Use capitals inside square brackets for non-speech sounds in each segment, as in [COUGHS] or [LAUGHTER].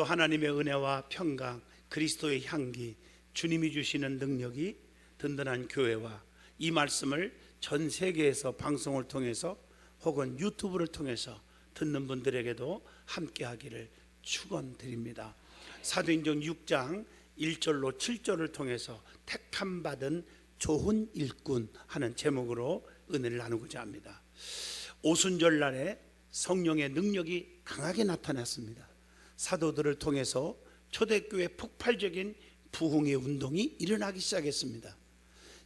오늘도 하나님의 은혜와 평강, 그리스도의 향기, 주님이 주시는 능력이 든든한 교회와 이 말씀을 전 세계에서 방송을 통해서 혹은 유튜브를 통해서 듣는 분들에게도 함께 하기를 축원드립니다. 사도행전 6장 1절로 7절을 통해서 택함 받은 좋은 일꾼 하는 제목으로 은혜를 나누고자 합니다. 오순절 날에 성령의 능력이 강하게 나타났습니다. 사도들을 통해서 초대교회 폭발적인 부흥의 운동이 일어나기 시작했습니다.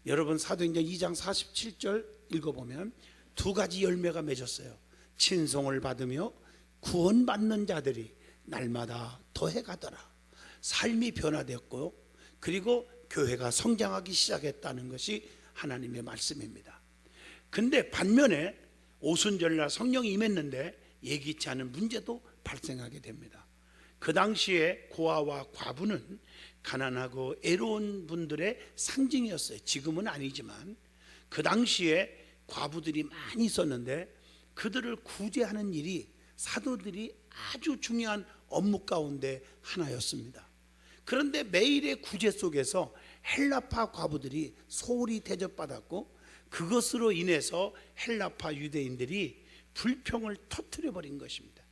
여러분 사도행전 2장 47절 읽어보면 두 가지 열매가 맺었어요. 친송을 받으며 구원받는 자들이 날마다 더해가더라. 삶이 변화되었고 그리고 교회가 성장하기 시작했다는 것이 하나님의 말씀입니다. 근데 반면에 오순절날 성령이 임했는데 예기치 않은 문제도 발생하게 됩니다. 그 당시에 고아와 과부는 가난하고 애로운 분들의 상징이었어요. 지금은 아니지만 그 당시에 과부들이 많이 있었는데 그들을 구제하는 일이 사도들이 아주 중요한 업무 가운데 하나였습니다. 그런데 매일의 구제 속에서 헬라파 과부들이 소홀히 대접받았고 그것으로 인해서 헬라파 유대인들이 불평을 터뜨려 버린 것입니다.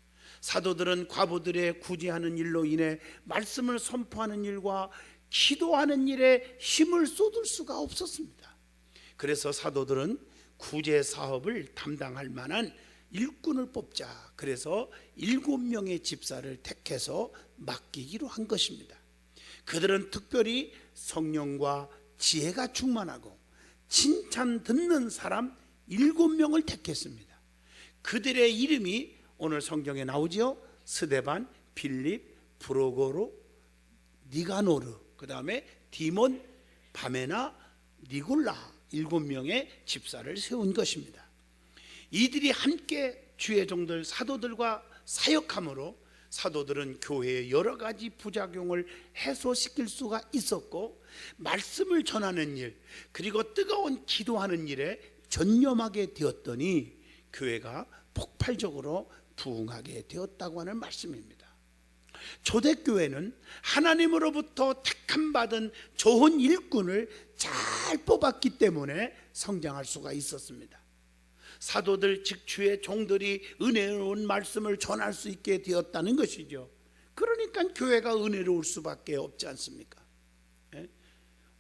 사도들은 과부들의 구제하는 일로 인해 말씀을 선포하는 일과 기도하는 일에 힘을 쏟을 수가 없었습니다. 그래서 사도들은 구제 사업을 담당할 만한 일꾼을 뽑자. 그래서 일곱 명의 집사를 택해서 맡기기로 한 것입니다. 그들은 특별히 성령과 지혜가 충만하고 칭찬 듣는 사람 일곱 명을 택했습니다. 그들의 이름이 오늘 성경에 나오죠. 스데반, 빌립, 브로고로, 니가노르, 그 다음에 디몬, 바메나, 니골라 일곱 명의 집사를 세운 것입니다. 이들이 함께 주의 종들 사도들과 사역함으로 사도들은 교회의 여러 가지 부작용을 해소시킬 수가 있었고 말씀을 전하는 일 그리고 뜨거운 기도하는 일에 전념하게 되었더니 교회가 폭발적으로 부흥하게 되었다고 하는 말씀입니다. 초대교회는 하나님으로부터 택함 받은 좋은 일꾼을 잘 뽑았기 때문에 성장할 수가 있었습니다. 사도들 즉 주의 종들이 은혜로운 말씀을 전할 수 있게 되었다는 것이죠. 그러니까 교회가 은혜로울 수밖에 없지 않습니까? 예?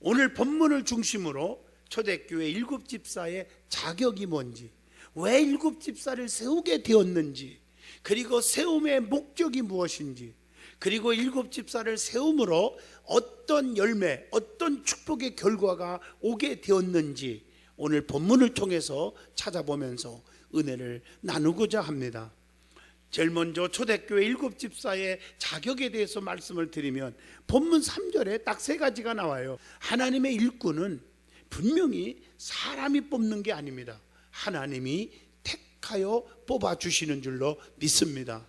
오늘 본문을 중심으로 초대교회 일곱 집사의 자격이 뭔지, 왜 일곱 집사를 세우게 되었는지, 그리고 세움의 목적이 무엇인지, 그리고 일곱 집사를 세움으로 어떤 열매, 어떤 축복의 결과가 오게 되었는지 오늘 본문을 통해서 찾아보면서 은혜를 나누고자 합니다. 제일 먼저 초대교회 일곱 집사의 자격에 대해서 말씀을 드리면 본문 3절에 딱 세 가지가 나와요. 하나님의 일꾼은 분명히 사람이 뽑는 게 아닙니다. 하나님이 택하여 뽑아 주시는 줄로 믿습니다.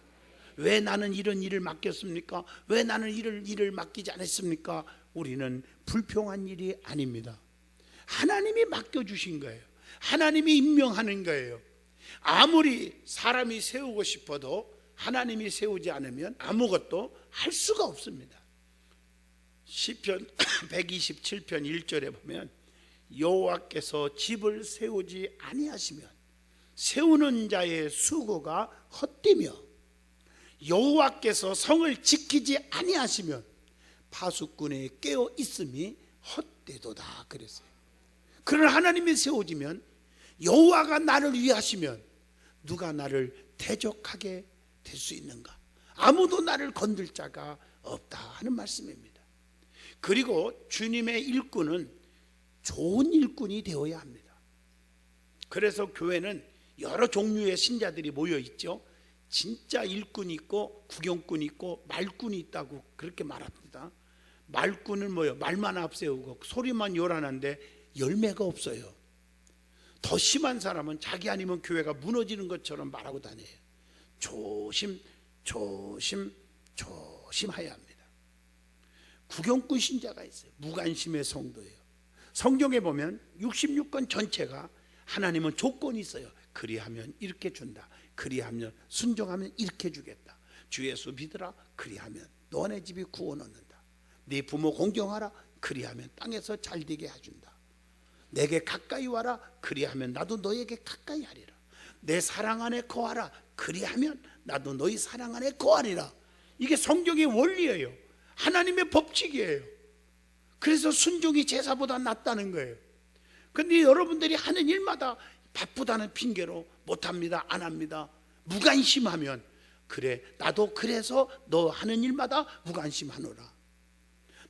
왜 나는 이런 일을 맡겼습니까? 왜 나는 이를 일을 맡기지 않았습니까? 우리는 불평한 일이 아닙니다. 하나님이 맡겨 주신 거예요. 하나님이 임명하는 거예요. 아무리 사람이 세우고 싶어도 하나님이 세우지 않으면 아무것도 할 수가 없습니다. 시편 [COUGHS] 127편 1절에 보면 여호와께서 집을 세우지 아니하시면 세우는 자의 수고가 헛되며 여호와께서 성을 지키지 아니하시면 파수꾼의 깨어 있음이 헛되도다 그랬어요. 그러나 하나님이 세워지면 여호와가 나를 위하시면 누가 나를 대적하게 될 수 있는가? 아무도 나를 건들 자가 없다 하는 말씀입니다. 그리고 주님의 일꾼은 좋은 일꾼이 되어야 합니다. 그래서 교회는 여러 종류의 신자들이 모여 있죠. 진짜 일꾼이 있고 구경꾼이 있고 말꾼이 있다고 그렇게 말합니다. 말꾼은 뭐요? 말만 앞세우고 소리만 요란한데 열매가 없어요. 더 심한 사람은 자기 아니면 교회가 무너지는 것처럼 말하고 다녀요. 조심, 조심, 조심해야 합니다. 구경꾼 신자가 있어요. 무관심의 성도예요. 성경에 보면 66권 전체가 하나님은 조건이 있어요. 그리하면 이렇게 준다. 그리하면 순종하면 이렇게 주겠다. 주 예수 믿으라. 그리하면 너네 집이 구원 얻는다. 네 부모 공경하라. 그리하면 땅에서 잘 되게 해준다. 내게 가까이 와라. 그리하면 나도 너에게 가까이 하리라. 내 사랑 안에 거하라. 그리하면 나도 너희 사랑 안에 거하리라. 이게 성경의 원리예요. 하나님의 법칙이에요. 그래서 순종이 제사보다 낫다는 거예요. 근데 여러분들이 하는 일마다 바쁘다는 핑계로 못합니다 안 합니다 무관심하면 그래 나도 그래서 너 하는 일마다 무관심하노라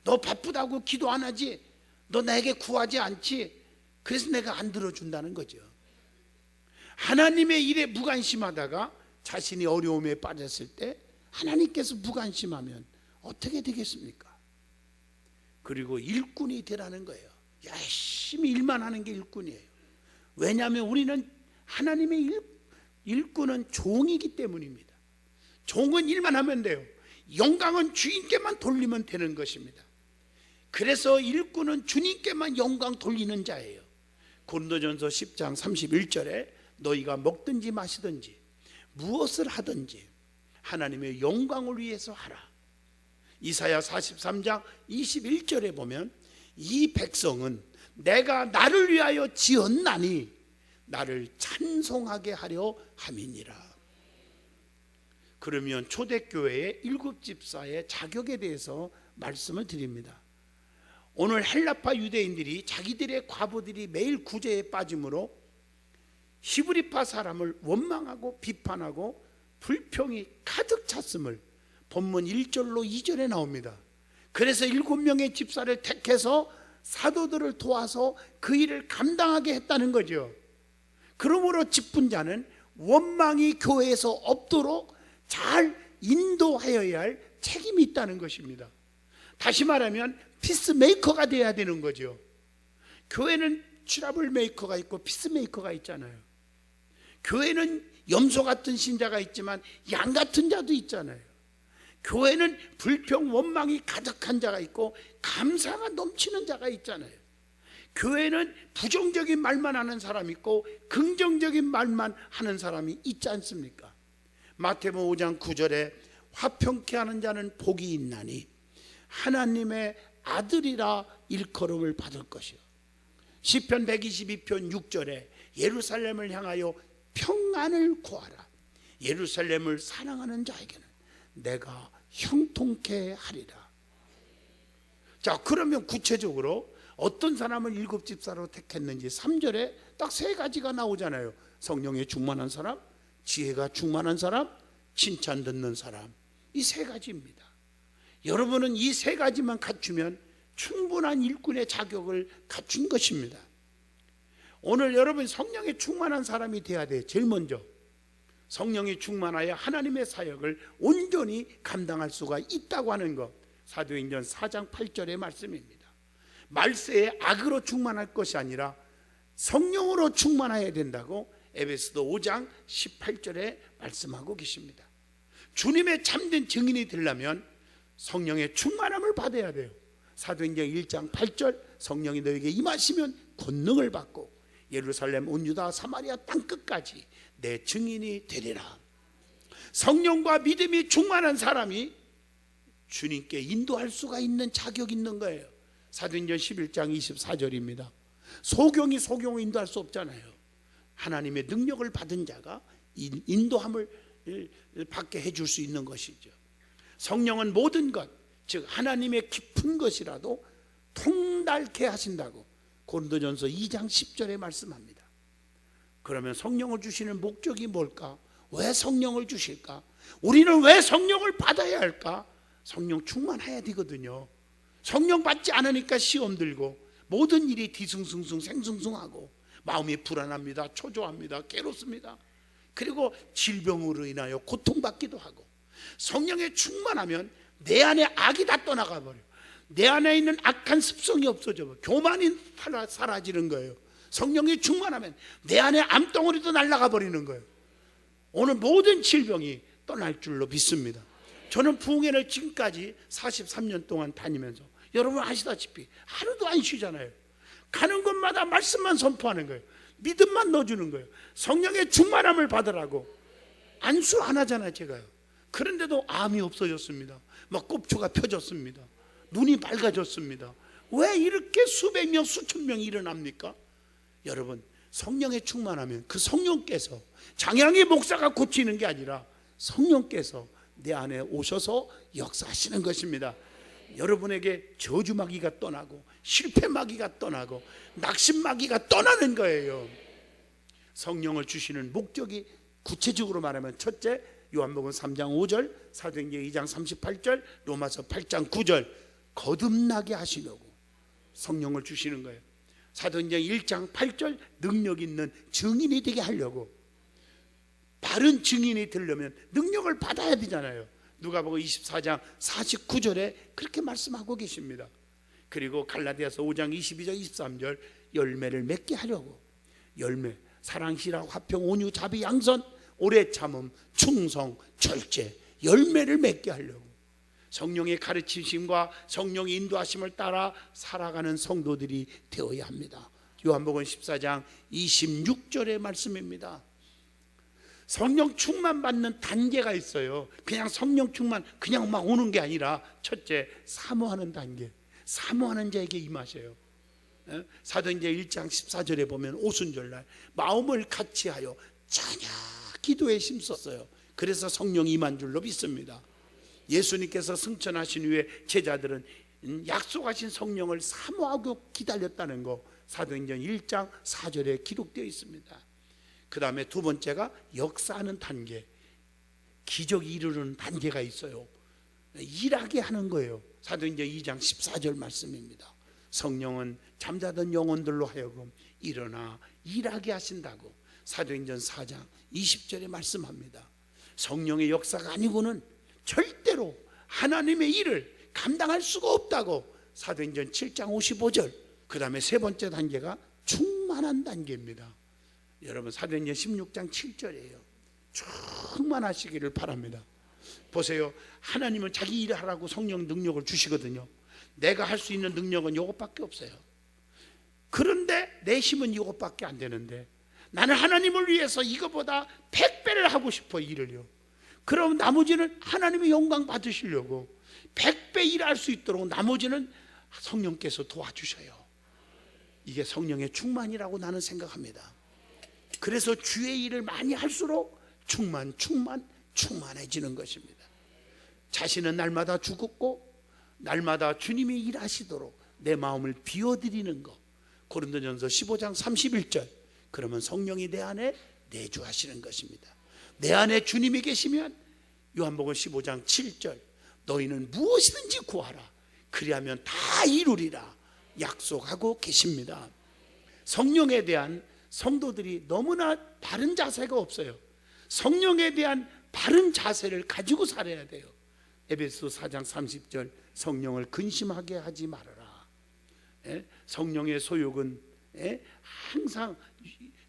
너 바쁘다고 기도 안 하지 너 내게 구하지 않지 그래서 내가 안 들어준다는 거죠 하나님의 일에 무관심하다가 자신이 어려움에 빠졌을 때 하나님께서 무관심하면 어떻게 되겠습니까? 그리고 일꾼이 되라는 거예요. 열심히 일만 하는 게 일꾼이에요. 왜냐하면 우리는 하나님의 일, 일꾼은 종이기 때문입니다. 종은 일만 하면 돼요. 영광은 주인께만 돌리면 되는 것입니다. 그래서 일꾼은 주님께만 영광 돌리는 자예요. 고린도전서 10장 31절에 너희가 먹든지 마시든지 무엇을 하든지 하나님의 영광을 위해서 하라. 이사야 43장 21절에 보면 이 백성은 내가 나를 위하여 지었나니 나를 찬송하게 하려 함이니라. 그러면 초대교회의 일곱 집사의 자격에 대해서 말씀을 드립니다. 오늘 헬라파 유대인들이 자기들의 과부들이 매일 구제에 빠짐으로 히브리파 사람을 원망하고 비판하고 불평이 가득 찼음을 본문 1절로 2절에 나옵니다. 그래서 일곱 명의 집사를 택해서 사도들을 도와서 그 일을 감당하게 했다는 거죠. 그러므로 집분자는 원망이 교회에서 없도록 잘 인도하여야 할 책임이 있다는 것입니다. 다시 말하면 피스메이커가 돼야 되는 거죠. 교회는 트러블 메이커가 있고 피스메이커가 있잖아요. 교회는 염소 같은 신자가 있지만 양 같은 자도 있잖아요. 교회는 불평 원망이 가득한 자가 있고 감사가 넘치는 자가 있잖아요. 교회는 부정적인 말만 하는 사람이 있고 긍정적인 말만 하는 사람이 있지 않습니까? 마태복음 5장 9절에 화평케 하는 자는 복이 있나니 하나님의 아들이라 일컬음을 받을 것이요. 시편 122편 6절에 예루살렘을 향하여 평안을 구하라. 예루살렘을 사랑하는 자에게는 내가 형통케 하리라. 자, 그러면 구체적으로 어떤 사람을 일곱 집사로 택했는지 3절에 딱 세 가지가 나오잖아요. 성령에 충만한 사람, 지혜가 충만한 사람, 칭찬 듣는 사람. 이 세 가지입니다. 여러분은 이 세 가지만 갖추면 충분한 일꾼의 자격을 갖춘 것입니다. 오늘 여러분 성령에 충만한 사람이 돼야 돼. 제일 먼저 성령이 충만하여 하나님의 사역을 온전히 감당할 수가 있다고 하는 것. 사도행전 4장 8절의 말씀입니다. 말세에 악으로 충만할 것이 아니라 성령으로 충만해야 된다고 에베소도 5장 18절에 말씀하고 계십니다. 주님의 참된 증인이 되려면 성령의 충만함을 받아야 돼요. 사도행전 1장 8절 성령이 너에게 임하시면 권능을 받고 예루살렘 온 유다 사마리아 땅 끝까지 내 증인이 되리라. 성령과 믿음이 충만한 사람이 주님께 인도할 수가 있는 자격이 있는 거예요. 사도행전 11장 24절입니다. 소경이 소경을 인도할 수 없잖아요. 하나님의 능력을 받은 자가 인도함을 받게 해줄 수 있는 것이죠. 성령은 모든 것, 즉 하나님의 깊은 것이라도 통달케 하신다고 고린도전서 2장 10절에 말씀합니다. 그러면 성령을 주시는 목적이 뭘까? 왜 성령을 주실까? 우리는 왜 성령을 받아야 할까? 성령 충만해야 되거든요. 성령 받지 않으니까 시험 들고 모든 일이 뒤숭숭숭 생숭숭하고 마음이 불안합니다. 초조합니다. 괴롭습니다. 그리고 질병으로 인하여 고통받기도 하고 성령에 충만하면 내 안에 악이 다 떠나가 버려. 내 안에 있는 악한 습성이 없어져 버려. 교만이 사라지는 거예요. 성령이 충만하면 내 안에 암덩어리도 날아가 버리는 거예요. 오늘 모든 질병이 떠날 줄로 믿습니다. 저는 부흥회를 지금까지 43년 동안 다니면서 여러분 아시다시피 하루도 안 쉬잖아요. 가는 곳마다 말씀만 선포하는 거예요. 믿음만 넣어주는 거예요. 성령의 충만함을 받으라고 안수 안 하잖아요, 제가요. 그런데도 암이 없어졌습니다. 막 꼽추가 펴졌습니다. 눈이 밝아졌습니다. 왜 이렇게 수백 명, 수천 명이 일어납니까? 여러분, 성령에 충만하면 그 성령께서 장양의 목사가 고치는 게 아니라 성령께서 내 안에 오셔서 역사하시는 것입니다. 여러분에게 저주 마귀가 떠나고 실패 마귀가 떠나고 낙심 마귀가 떠나는 거예요. 성령을 주시는 목적이 구체적으로 말하면 첫째 요한복음 3장 5절, 사도행전 2장 38절, 로마서 8장 9절 거듭나게 하시려고 성령을 주시는 거예요. 사도행전 1장 8절 능력 있는 증인이 되게 하려고 바른 증인이 되려면 능력을 받아야 되잖아요. 누가복음 24장 49절에 그렇게 말씀하고 계십니다. 그리고 갈라디아서 5장 22절 23절 열매를 맺게 하려고 열매 사랑 희락 화평 온유 자비 양선 오래 참음 충성 절제 열매를 맺게 하려고 성령의 가르치심과 성령의 인도하심을 따라 살아가는 성도들이 되어야 합니다. 요한복음 14장 26절의 말씀입니다. 성령 충만 받는 단계가 있어요. 그냥 성령 충만 그냥 막 오는 게 아니라 첫째 사모하는 단계. 사모하는 자에게 임하셔요. 예? 사도행전 1장 14절에 보면 오순절날 마음을 같이하여 자냐 기도에 힘썼어요. 그래서 성령이 임한 줄로 믿습니다. 예수님께서 승천하신 후에 제자들은 약속하신 성령을 사모하고 기다렸다는 거 사도행전 1장 4절에 기록되어 있습니다. 그 다음에 두 번째가 역사하는 단계, 기적이 이루는 단계가 있어요. 일하게 하는 거예요. 사도행전 2장 14절 말씀입니다. 성령은 잠자던 영혼들로 하여금 일어나 일하게 하신다고 사도행전 4장 20절에 말씀합니다. 성령의 역사가 아니고는 절대로 하나님의 일을 감당할 수가 없다고 사도행전 7장 55절 그 다음에 세 번째 단계가 충만한 단계입니다. 여러분 사도행전 16장 7절이에요. 충만하시기를 바랍니다. 보세요. 하나님은 자기 일을 하라고 성령 능력을 주시거든요. 내가 할 수 있는 능력은 이것밖에 없어요. 그런데 내 힘은 이것밖에 안 되는데 나는 하나님을 위해서 이거보다 100배를 하고 싶어 일을요. 그럼 나머지는 하나님의 영광 받으시려고 100배 일할 수 있도록 나머지는 성령께서 도와주셔요. 이게 성령의 충만이라고 나는 생각합니다. 그래서 주의 일을 많이 할수록 충만, 충만, 충만해지는 것입니다. 자신은 날마다 죽었고 날마다 주님이 일하시도록 내 마음을 비워드리는 것. 고린도전서 15장 31절. 그러면 성령이 내 안에 내주하시는 것입니다. 내 안에 주님이 계시면 요한복음 15장 7절. 너희는 무엇이든지 구하라. 그리하면 다 이루리라. 약속하고 계십니다. 성령에 대한 성도들이 너무나 바른 자세가 없어요. 성령에 대한 바른 자세를 가지고 살아야 돼요. 에베소 4장 30절 성령을 근심하게 하지 말아라. 예? 성령의 소욕은 예? 항상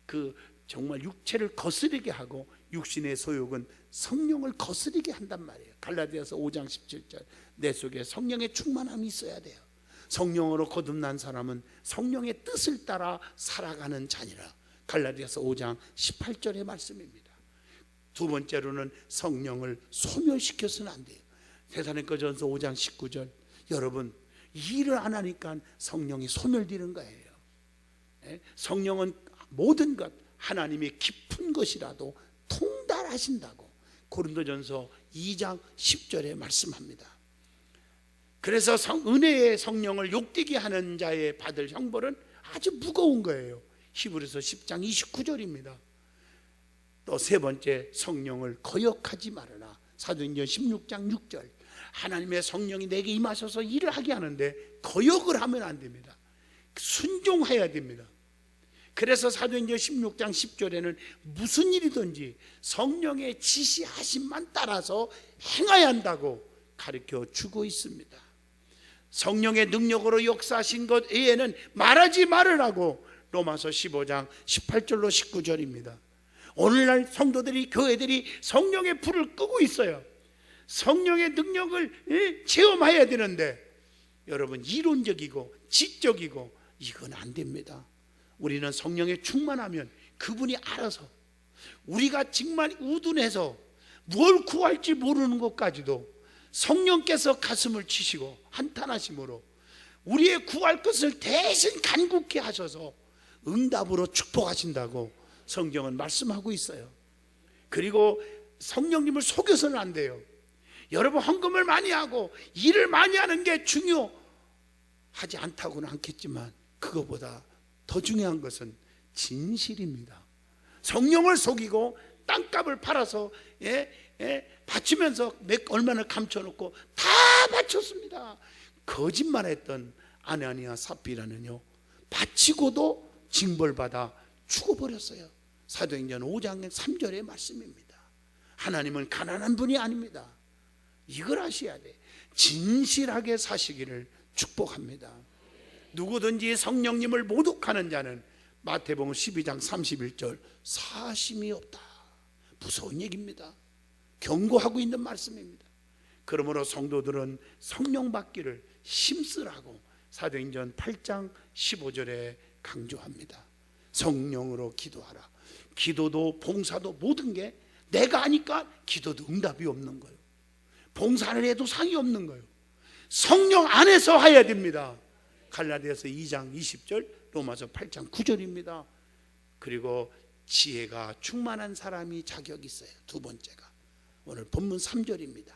그 정말 육체를 거스르게 하고 육신의 소욕은 성령을 거스르게 한단 말이에요. 갈라디아서 5장 17절 내 속에 성령의 충만함이 있어야 돼요. 성령으로 거듭난 사람은 성령의 뜻을 따라 살아가는 자니라. 갈라디아서 5장 18절의 말씀입니다. 두 번째로는 성령을 소멸시켜서는 안 돼요. 대사님꺼전서 5장 19절 여러분 일을 안 하니까 성령이 소멸되는 거예요. 예? 성령은 모든 것 하나님의 깊은 것이라도 통달하신다고 고린도전서 2장 10절에 말씀합니다. 그래서 성, 은혜의 성령을 욕되게 하는 자의 받을 형벌은 아주 무거운 거예요. 히브리서 10장 29절입니다. 또 세 번째 성령을 거역하지 말아라. 사도행전 16장 6절. 하나님의 성령이 내게 임하셔서 일을 하게 하는데 거역을 하면 안 됩니다. 순종해야 됩니다. 그래서 사도행전 16장 10절에는 무슨 일이든지 성령의 지시하심만 따라서 행해야 한다고 가르쳐 주고 있습니다. 성령의 능력으로 역사하신 것 외에는 말하지 말으라고 로마서 15장 18절로 19절입니다. 오늘날 성도들이 교회들이 성령의 불을 끄고 있어요. 성령의 능력을 체험해야 되는데 여러분 이론적이고 지적이고 이건 안 됩니다. 우리는 성령에 충만하면 그분이 알아서 우리가 정말 우둔해서 무엇 구할지 모르는 것까지도 성령께서 가슴을 치시고 한탄하심으로 우리의 구할 것을 대신 간곡히 하셔서 응답으로 축복하신다고 성경은 말씀하고 있어요. 그리고 성령님을 속여서는 안 돼요. 여러분 헌금을 많이 하고 일을 많이 하는 게 중요하지 않다고는 않겠지만 그거보다 더 중요한 것은 진실입니다. 성령을 속이고 땅값을 팔아서 예, 예, 바치면서 몇 얼마나 감춰놓고 다 바쳤습니다. 거짓말했던 아나니아 사피라는요 바치고도 징벌받아 죽어버렸어요. 사도행전 5장 3절의 말씀입니다. 하나님은 가난한 분이 아닙니다. 이걸 아셔야 돼. 진실하게 사시기를 축복합니다. 누구든지 성령님을 모독하는 자는 마태복음 12장 31절 사심이 없다. 무서운 얘기입니다. 경고하고 있는 말씀입니다. 그러므로 성도들은 성령 받기를 힘쓰라고 사도행전 8장 15절에 강조합니다. 성령으로 기도하라. 기도도 봉사도 모든 게 내가 하니까 기도도 응답이 없는 거예요. 봉사를 해도 상이 없는 거예요. 성령 안에서 해야 됩니다. 갈라디아서 2장 20절, 로마서 8장 9절입니다. 그리고 지혜가 충만한 사람이 자격이 있어요. 두 번째가 오늘 본문 3절입니다.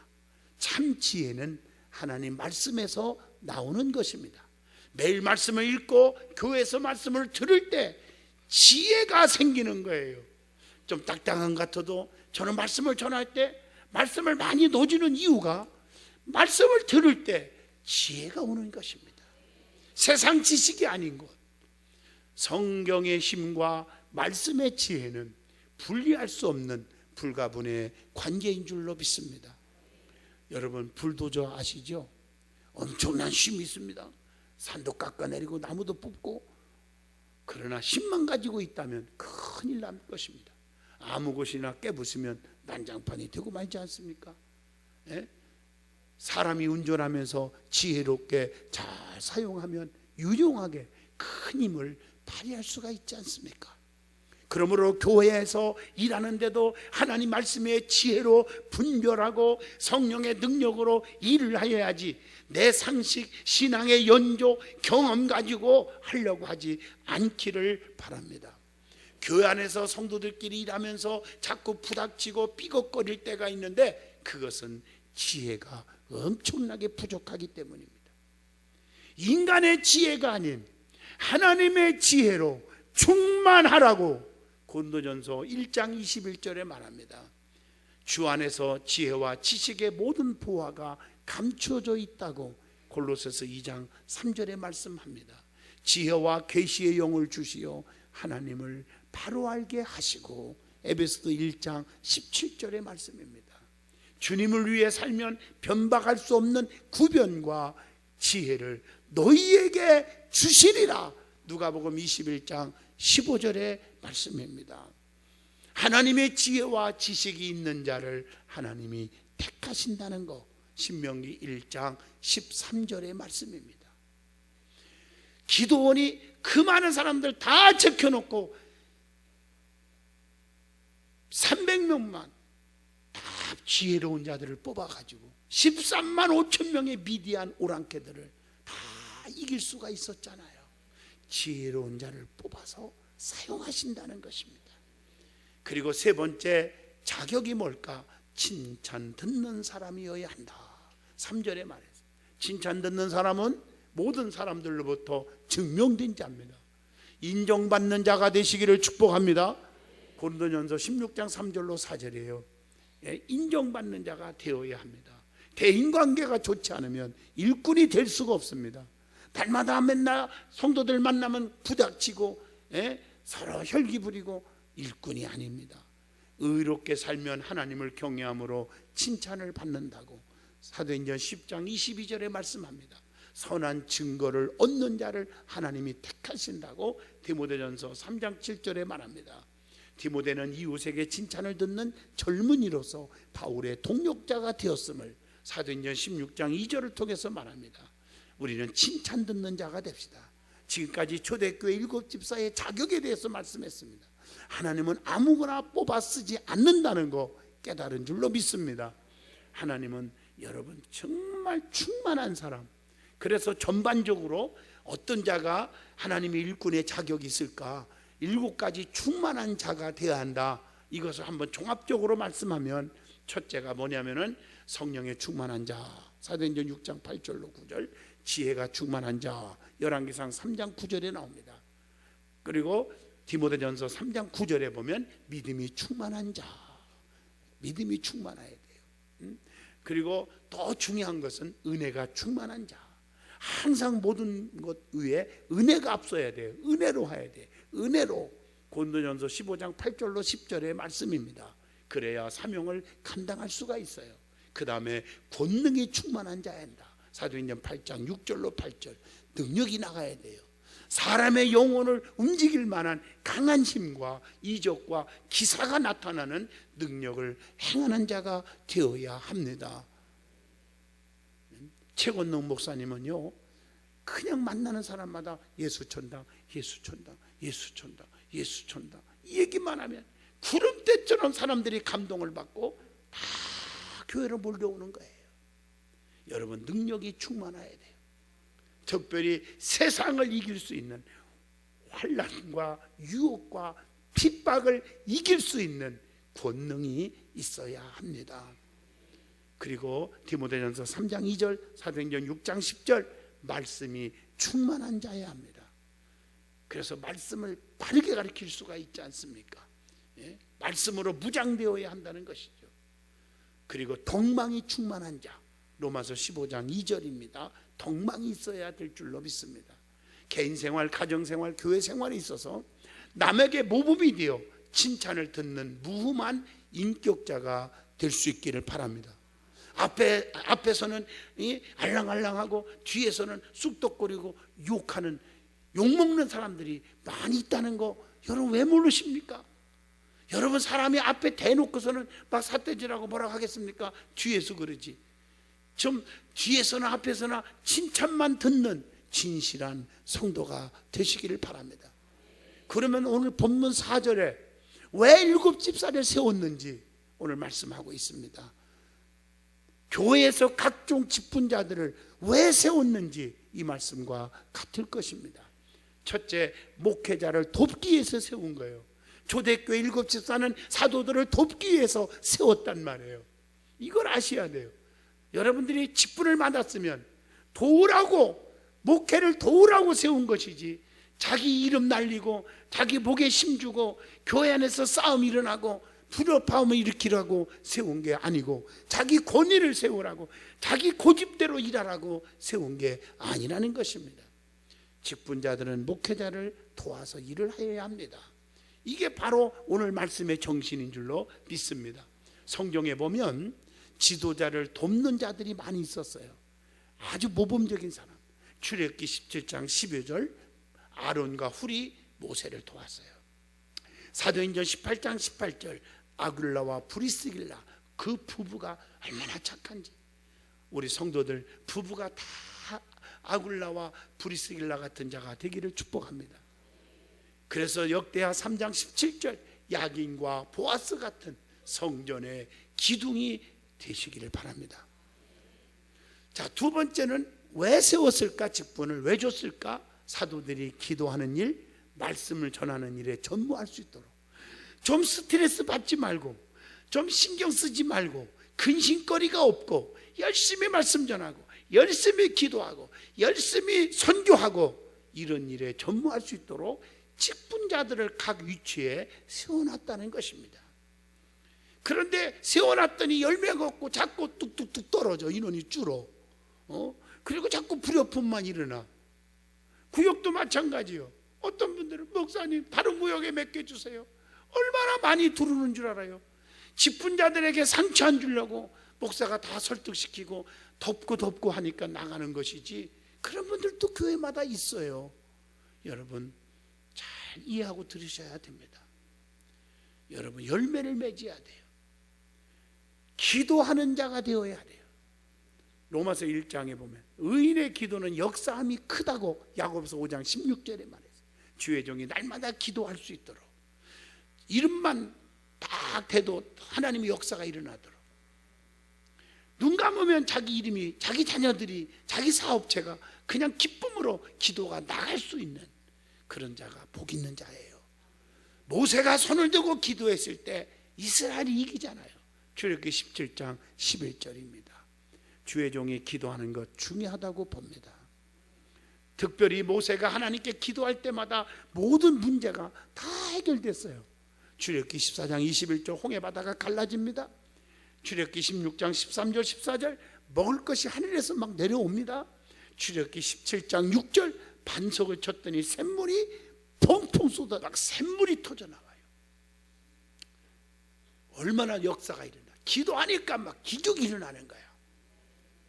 참 지혜는 하나님 말씀에서 나오는 것입니다. 매일 말씀을 읽고 교회에서 말씀을 들을 때 지혜가 생기는 거예요. 좀 딱딱한 것 같아도 저는 말씀을 전할 때 말씀을 많이 놓지는 이유가 말씀을 들을 때 지혜가 오는 것입니다. 세상 지식이 아닌 것. 성경의 힘과 말씀의 지혜는 분리할 수 없는 불가분의 관계인 줄로 믿습니다. 여러분 불도저 아시죠? 엄청난 힘이 있습니다. 산도 깎아내리고 나무도 뽑고 그러나 힘만 가지고 있다면 큰일 날 것입니다. 아무 곳이나 깨부수면 난장판이 되고 말지 않습니까? 예? 사람이 운전하면서 지혜롭게 잘 사용하면 유용하게 큰 힘을 발휘할 수가 있지 않습니까? 그러므로 교회에서 일하는데도 하나님 말씀의 지혜로 분별하고 성령의 능력으로 일을 하여야지 내 상식, 신앙의 연조, 경험 가지고 하려고 하지 않기를 바랍니다. 교회 안에서 성도들끼리 일하면서 자꾸 부닥치고 삐걱거릴 때가 있는데 그것은 지혜가 엄청나게 부족하기 때문입니다. 인간의 지혜가 아닌 하나님의 지혜로 충만하라고 고린도전서 1장 21절에 말합니다. 주 안에서 지혜와 지식의 모든 보화가 감추어져 있다고 골로새서 2장 3절에 말씀합니다. 지혜와 계시의 영을 주시어 하나님을 바로 알게 하시고 에베소서 1장 17절의 말씀입니다. 주님을 위해 살면 변박할 수 없는 구변과 지혜를 너희에게 주시리라. 누가복음 21장 15절의 말씀입니다. 하나님의 지혜와 지식이 있는 자를 하나님이 택하신다는 것. 신명기 1장 13절의 말씀입니다. 기도원이 그 많은 사람들 다 적혀놓고 300명만 다 지혜로운 자들을 뽑아가지고 13만 5천 명의 미디안 오랑캐들을 다 이길 수가 있었잖아요. 지혜로운 자를 뽑아서 사용하신다는 것입니다. 그리고 세 번째 자격이 뭘까? 칭찬 듣는 사람이어야 한다. 3절에 말해서 칭찬 듣는 사람은 모든 사람들로부터 증명된 자입니다. 인정받는 자가 되시기를 축복합니다. 고린도전서 16장 3절로 4절이에요. 예, 인정받는 자가 되어야 합니다. 대인 관계가 좋지 않으면 일꾼이 될 수가 없습니다. 날마다 맨날 성도들 만나면 부닥치고 예, 서로 혈기 부리고 일꾼이 아닙니다. 의롭게 살면 하나님을 경외함으로 칭찬을 받는다고 사도행전 10장 22절에 말씀합니다. 선한 증거를 얻는 자를 하나님이 택하신다고 디모데전서 3장 7절에 말합니다. 디모데는 이웃에게 칭찬을 듣는 젊은이로서 바울의 동력자가 되었음을 사도행전 16장 2절을 통해서 말합니다. 우리는 칭찬 듣는 자가 됩시다. 지금까지 초대교회 일곱 집사의 자격에 대해서 말씀했습니다. 하나님은 아무거나 뽑아 쓰지 않는다는 거 깨달은 줄로 믿습니다. 하나님은 여러분 정말 충만한 사람. 그래서 전반적으로 어떤 자가 하나님의 일꾼의 자격이 있을까? 일곱 가지 충만한 자가 되어야 한다. 이것을 한번 종합적으로 말씀하면 첫째가 뭐냐면은 성령의 충만한 자. 사도행전 6장 8절로 9절 지혜가 충만한 자. 열왕기상 3장 9절에 나옵니다. 그리고 디모데전서 3장 9절에 보면 믿음이 충만한 자. 믿음이 충만해야 돼요. 음? 그리고 더 중요한 것은 은혜가 충만한 자. 항상 모든 것 위에 은혜가 앞서야 돼요. 은혜로 해야 돼. 은혜로. 고린도전서 15장 8절로 10절의 말씀입니다. 그래야 사명을 감당할 수가 있어요. 그 다음에 권능이 충만한 자야 한다. 사도행전 8장 6절로 8절 능력이 나가야 돼요. 사람의 영혼을 움직일 만한 강한 힘과 이적과 기사가 나타나는 능력을 행하는 자가 되어야 합니다. 최건능 목사님은요, 그냥 만나는 사람마다 예수 천당, 예수 천당, 예수 천당, 예수 이 얘기만 하면 구름대처럼 사람들이 감동을 받고 다 교회로 몰려오는 거예요. 여러분 능력이 충만해야 돼요. 특별히 세상을 이길 수 있는 환란과 유혹과 핍박을 이길 수 있는 권능이 있어야 합니다. 그리고 디모데전서 3장 2절, 사도행전 6장 10절 말씀이 충만한 자야 합니다. 그래서 말씀을 바르게 가르칠 수가 있지 않습니까? 예? 말씀으로 무장되어야 한다는 것이죠. 그리고 덕망이 충만한 자. 로마서 15장 2절입니다. 덕망이 있어야 될 줄로 믿습니다. 개인 생활, 가정 생활, 교회 생활에 있어서 남에게 모범이 되어 칭찬을 듣는 무흠한 인격자가 될 수 있기를 바랍니다. 앞에 앞에서는 이 알랑알랑하고 뒤에서는 쑥덕거리고 욕하는 욕 먹는 사람들이 많이 있다는 거 여러분 왜 모르십니까? 여러분 사람이 앞에 대놓고서는 막 삿대질하고 뭐라고 하겠습니까? 뒤에서 그러지. 좀 뒤에서나 앞에서나 칭찬만 듣는 진실한 성도가 되시기를 바랍니다. 그러면 오늘 본문 4절에 왜 일곱 집사를 세웠는지 오늘 말씀하고 있습니다. 교회에서 각종 직분자들을 왜 세웠는지 이 말씀과 같을 것입니다. 첫째, 목회자를 돕기 위해서 세운 거예요. 초대교회 일곱 집사는 사도들을 돕기 위해서 세웠단 말이에요. 이걸 아셔야 돼요. 여러분들이 직분을 받았으면 도우라고 목회를 도우라고 세운 것이지 자기 이름 날리고 자기 목에 힘주고 교회 안에서 싸움 일어나고 불협화음을 일으키라고 세운 게 아니고 자기 권위를 세우라고 자기 고집대로 일하라고 세운 게 아니라는 것입니다. 직분자들은 목회자를 도와서 일을 해야 합니다. 이게 바로 오늘 말씀의 정신인 줄로 믿습니다. 성경에 보면 지도자를 돕는 자들이 많이 있었어요. 아주 모범적인 사람. 출애굽기 17장 12절 아론과 훌이 모세를 도왔어요. 사도행전 18장 18절 아굴라와 브리스길라 그 부부가 얼마나 착한지 우리 성도들 부부가 다 아굴라와 브리스길라 같은 자가 되기를 축복합니다. 그래서 역대하 3장 17절 야긴과 보아스 같은 성전의 기둥이 되시기를 바랍니다. 자, 두 번째는 왜 세웠을까? 직분을 왜 줬을까? 사도들이 기도하는 일, 말씀을 전하는 일에 전무할 수 있도록 좀 스트레스 받지 말고 좀 신경 쓰지 말고 근심거리가 없고 열심히 말씀 전하고 열심히 기도하고 열심히 선교하고 이런 일에 전무할 수 있도록 직분자들을 각 위치에 세워놨다는 것입니다. 그런데 세워놨더니 열매가 없고 자꾸 뚝뚝뚝 떨어져 인원이 줄어. 어? 그리고 자꾸 불협품만 일어나. 구역도 마찬가지요. 어떤 분들은 목사님 다른 구역에 맡겨주세요. 얼마나 많이 들어오는 줄 알아요. 직분자들에게 상처 안 주려고 목사가 다 설득시키고 덮고 덮고 하니까 나가는 것이지 그런 분들도 교회마다 있어요. 여러분 잘 이해하고 들으셔야 됩니다. 여러분 열매를 맺어야 돼요. 기도하는 자가 되어야 돼요. 로마서 1장에 보면 의인의 기도는 역사함이 크다고 야고보서 5장 16절에 말해서 주의 종이 날마다 기도할 수 있도록 이름만 딱 돼도 하나님의 역사가 일어나도록 눈 감으면 자기 이름이 자기 자녀들이 자기 사업체가 그냥 기쁨으로 기도가 나갈 수 있는 그런 자가 복 있는 자예요. 모세가 손을 들고 기도했을 때 이스라엘이 이기잖아요. 출애굽기 17장 11절입니다. 주의 종이 기도하는 것 중요하다고 봅니다. 특별히 모세가 하나님께 기도할 때마다 모든 문제가 다 해결됐어요. 출애굽기 14장 21절 홍해 바다가 갈라집니다. 출애굽기 16장 13절 14절 먹을 것이 하늘에서 막 내려옵니다. 출애굽기 17장 6절 반석을 쳤더니 샘물이 펑펑 쏟아 막 샘물이 터져 나와요. 얼마나 역사가 일어나. 기도하니까 막 기적이 일어나는 거야.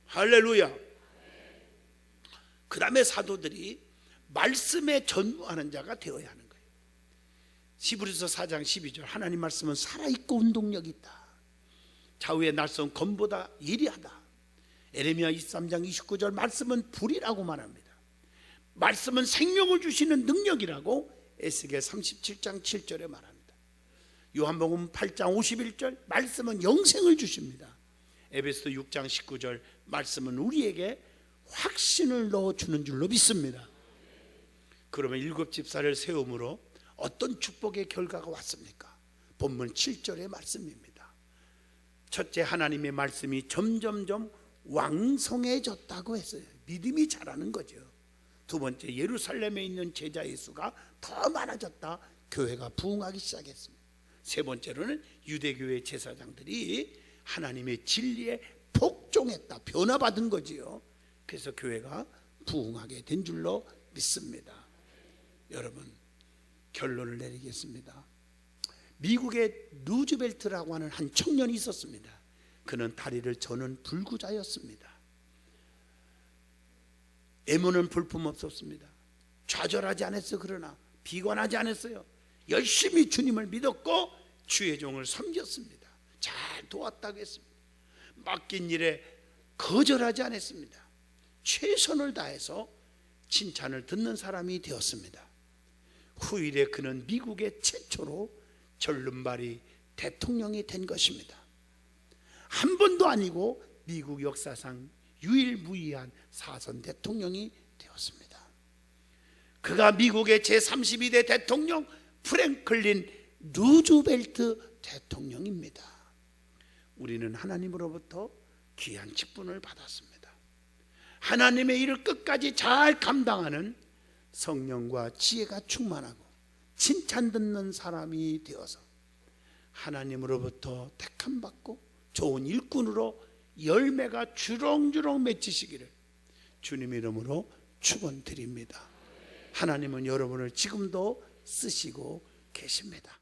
할렐루야. 그다음에 사도들이 말씀에 전무하는 자가 되어야 하는 거예요. 시브리서 4장 12절 하나님 말씀은 살아있고 운동력이 있다. 좌우의 날선 검보다 예리하다. 에레미야 23장 29절 말씀은 불이라고 말합니다. 말씀은 생명을 주시는 능력이라고 에스겔 37장 7절에 말합니다. 요한복음 8장 51절 말씀은 영생을 주십니다. 에베소 6장 19절 말씀은 우리에게 확신을 넣어 주는 줄로 믿습니다. 그러면 일곱 집사를 세움으로 어떤 축복의 결과가 왔습니까? 본문 7절의 말씀입니다. 첫째 하나님의 말씀이 점점점 왕성해졌다고 했어요. 믿음이 자라는 거죠. 두 번째 예루살렘에 있는 제자 예수가 더 많아졌다. 교회가 부흥하기 시작했습니다. 세 번째로는 유대교회 제사장들이 하나님의 진리에 복종했다. 변화받은 거지요. 그래서 교회가 부흥하게 된 줄로 믿습니다. 여러분 결론을 내리겠습니다. 미국의 루즈벨트라고 하는 한 청년이 있었습니다. 그는 다리를 저는 불구자였습니다. 애무는 볼품 없었습니다. 좌절하지 않았어요. 그러나 비관하지 않았어요. 열심히 주님을 믿었고 주의 종을 섬겼습니다. 잘 도왔다고 했습니다. 맡긴 일에 거절하지 않았습니다. 최선을 다해서 칭찬을 듣는 사람이 되었습니다. 후일에 그는 미국의 최초로 절름발이 대통령이 된 것입니다. 한 번도 아니고 미국 역사상 유일무이한 사선 대통령이 되었습니다. 그가 미국의 제32대 대통령 프랭클린 루즈벨트 대통령입니다. 우리는 하나님으로부터 귀한 직분을 받았습니다. 하나님의 일을 끝까지 잘 감당하는 성령과 지혜가 충만하고 칭찬 듣는 사람이 되어서 하나님으로부터 택함 받고 좋은 일꾼으로 열매가 주렁주렁 맺히시기를 주님 이름으로 축원드립니다. 하나님은 여러분을 지금도 쓰시고 계십니다.